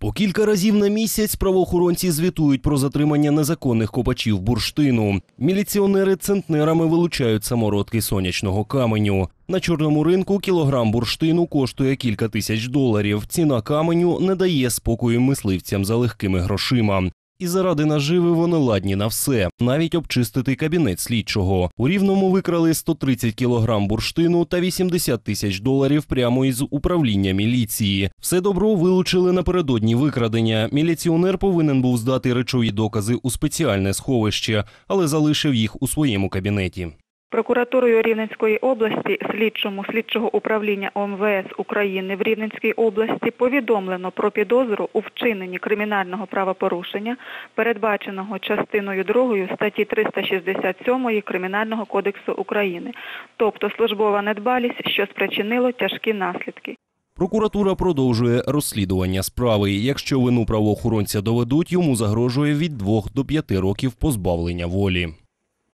По кілька разів на місяць правоохоронці звітують про затримання незаконних копачів бурштину. Міліціонери центнерами вилучають самородки сонячного каменю. На чорному ринку кілограм бурштину коштує кілька тисяч доларів. Ціна каменю не дає спокою мисливцям за легкими грошима. І заради наживи вони ладні на все, навіть обчистити кабінет слідчого. У рівному викрали 130 кілограм бурштину та 80 тисяч доларів прямо із управління міліції. Все добро вилучили напередодні викрадення. Міліціонер повинен був здати речові докази у спеціальне сховище, але залишив їх у своєму кабінеті. Прокуратурою Рівненської області слідчому слідчого управління ОМВС України в Рівненській області повідомлено про підозру у вчиненні кримінального правопорушення, передбаченого частиною 2 статті 367 Кримінального кодексу України, тобто службова недбалість, що спричинило тяжкі наслідки. Прокуратура продовжує розслідування справи. Якщо вину правоохоронця доведуть, йому загрожує від 2 до 5 років позбавлення волі.